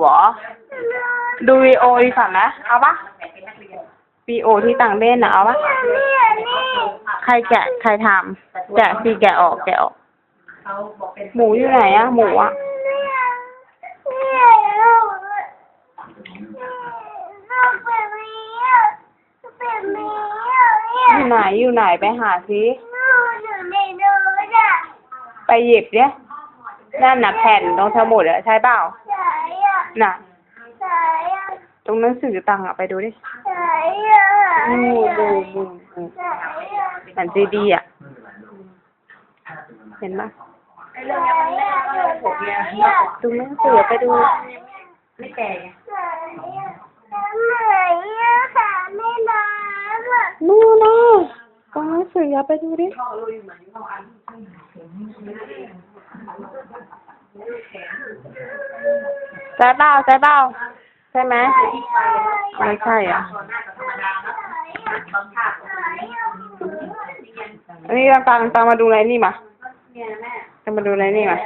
หรอ ดูวีโอดีกว่านะ เอาปะวีโอที่ต่างเล่นนะเอาปะใครแกะใครทำแกะสิแกะออกแกะออก หมูอยู่ไหนอะหมูอะอยู่ไหนอยู่ไหนไปหาสิไปหยิบเนี่ยนั่นน่ะแผ่นตรงสมุดอะใช่เปล่า นอะน่ะไหนอะ ตรงหนังสือตังอะไปดูดิไหนอะดูดูดูดูไหนอะเหมือนซีดีอะเห็นปะไหนอะไหนอะตรงหนังสือไปดู ไม่แก่ไงไหนอะไหนอะขาไม่น้ำอะนู่นนะตรงหนังสืออะไปดูดิพ่อ ใช่เปล่าใช่เปล่าใช่ไหมไม่ใช่อะอันนี้ตังตังมาดูอะไรนี่มาจะมาดูอะไรนี่มา